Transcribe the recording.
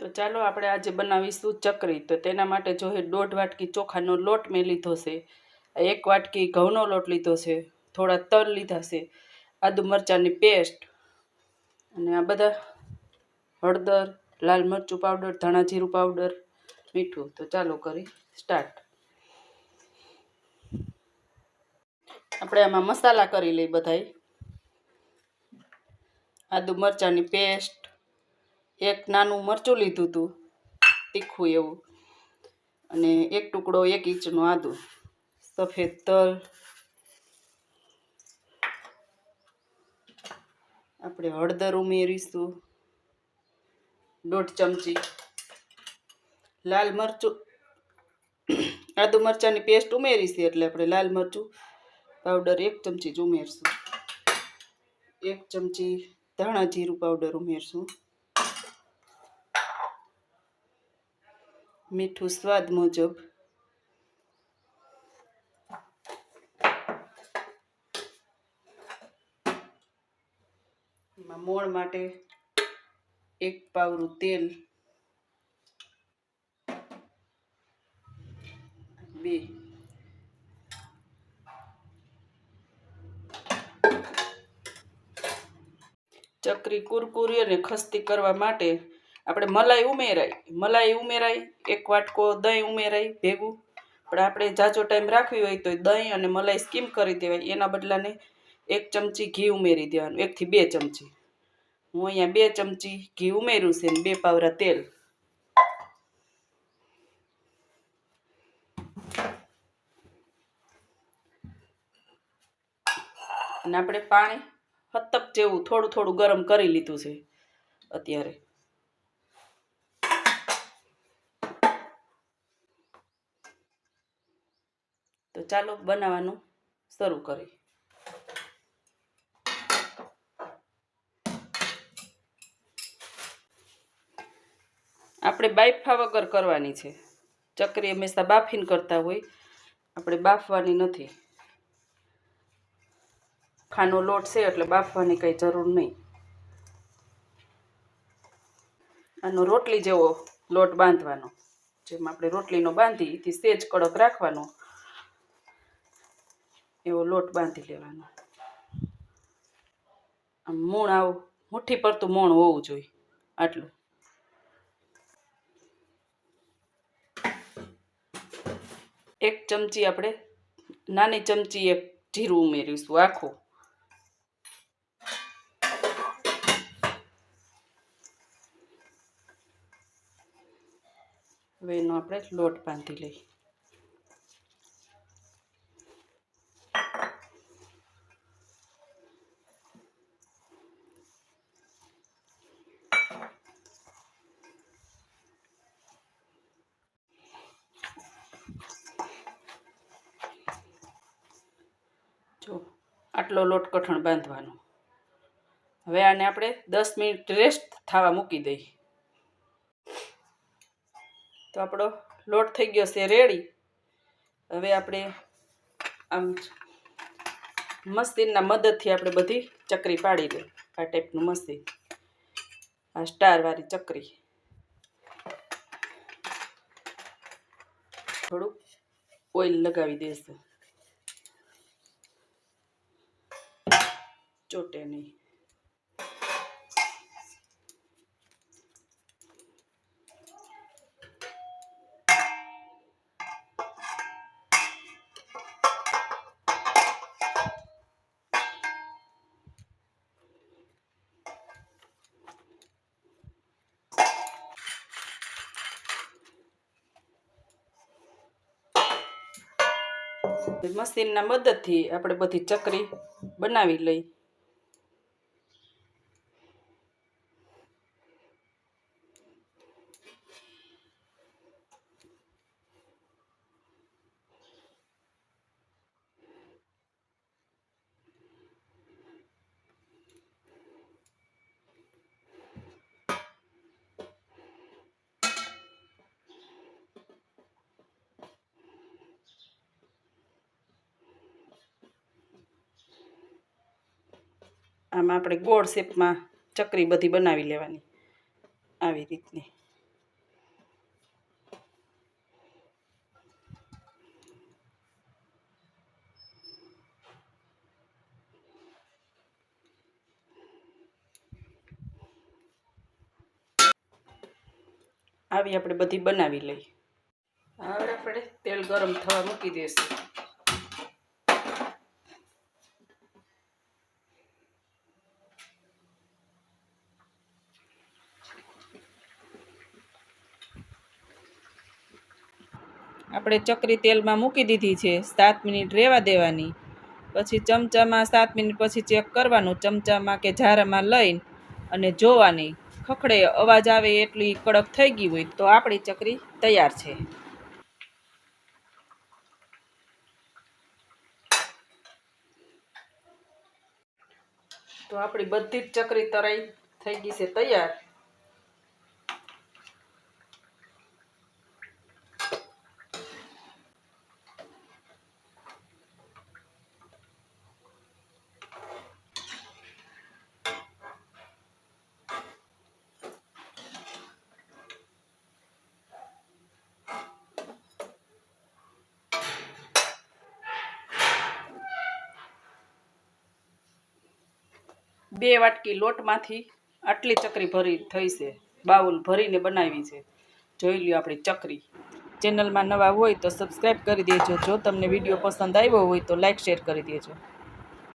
તો ચાલો આપણે આજે બનાવીશું ચકરી. તો તેના માટે જોઈએ દોઢ વાટકી ચોખાનો લોટ મેં લીધો છે. એક વાટકી ઘઉંનો લોટ લીધો છે. થોડા તલ લીધા છે. આદુ મરચાંની પેસ્ટ અને આ બધા હળદર, લાલ મરચું પાવડર, ધાણા જીરું પાવડર, મીઠું. તો ચાલો કરી સ્ટાર્ટ. આપણે આમાં મસાલા કરી લઈ બધાય. આદુ મરચાંની પેસ્ટ એક નાનું મરચું લીધું હતું તીખું એવું. અને એક ટુકડો એક ઇંચનું આદું, સફેદ તલ. આપણે હળદર ઉમેરીશું, દોઢ ચમચી લાલ મરચું. આદુ મરચાંની પેસ્ટ ઉમેરીશું એટલે આપણે લાલ મરચું, પાવડર એક ચમચી જ ઉમેરશું. એક ચમચી ધાણા જીરું પાવડર ઉમેરશું. મીઠું સ્વાદ મુજબ. મોણ માટે એક પાવરું તેલ, બે. ચકરી કુરકુરી અને ખસ્તી કરવા માટે આપણે મલાઈ ઉમેરાય મલાઈ ઉમેરાય એક વાટકો દહીં ઉમેરાય ભેગું. પણ આપણે જાજો ટાઈમ રાખવી હોય તો દહીં અને મલાઈ સ્કીમ કરી દેવાય. એના બદલાને એક ચમચી ઘી ઉમેરી દેવાનું. એકથી બે ચમચી. હું અહીંયા બે ચમચી ઘી ઉમેર્યું છે ને બે પાવરા તેલ. અને આપણે પાણી હતપ જેવું થોડું થોડું ગરમ કરી લીધું છે અત્યારે. તો ચાલો બનાવવાનું શરૂ કરીએ. આપણે બાફા વગર કરવાની છે. ચકરી હંમેશા બાફીને કરતા હોય. આપણે બાફવાની નથી. ખાનો લોટ છે એટલે બાફવાની કંઈ જરૂર નહીં. આનો રોટલી જેવો લોટ બાંધવાનો. જેમ આપણે રોટલીનો બાંધી, એથી સેજ કડક રાખવાનો. એવો લોટ બાંધી લેવાનો. આમ મૂણ આવું, મુઠ્ઠી પડતું મોણ હોવું જોઈએ, આટલું. એક ચમચી આપણે, નાની ચમચી એક જીરું ઉમેરીશું, આખું. હવે એનો આપણે લોટ બાંધી લઈએ. જો, આટલો લોટ કઠણ બાંધવાનો. હવે આને આપણે દસ મિનિટ રેસ્ટ થવા મૂકી દઈએ. તો આપણો લોટ થઈ ગયો છે રેડી હવે આપણે આમ મશીનના મદદથી આપણે બધી ચકરી પાડી દઈએ. આ ટાઈપનું મશીન. આ સ્ટારવાળી ચકરી. થોડુંક ઓઇલ લગાવી દઈશું ચોટે નહીં. મશીનના મદદથી આપણે બધી ચકરી બનાવી લઈ. આમાં આપણે ગોળ શેપમાં ચકરી બધી બનાવી લેવાની આવી રીતની. આવી આપણે બધી બનાવી લઈ હવે આપણે તેલ ગરમ થવા મૂકી દઈશું. આપણે ચકરી તેલમાં મૂકી દીધી છે, સાત મિનિટ રહેવા દેવાની. પછી ચમચામાં સાત મિનિટ પછી ચેક કરવાનું, ચમચામાં કે ઝારામાં લઈને અને જોવાની. ખખડે અવાજ આવે એટલી કડક થઈ ગઈ હોય તો આપણી ચકરી તૈયાર છે. તો આપણી બધી જ ચકરી તરાઈ થઈ ગઈ છે તૈયાર. બે વાટકી લોટમાંથી આટલી ચકરી ભરી થઈ છે. બાઉલ ભરીને બનાવી છે. જોઈ લ્યો આપણી ચકરી. ચેનલમાં નવા હોય તો સબસ્ક્રાઈબ કરી દેજો. જો તમને વીડિયો પસંદ આવ્યો હોય તો લાઈક શેર કરી દેજો.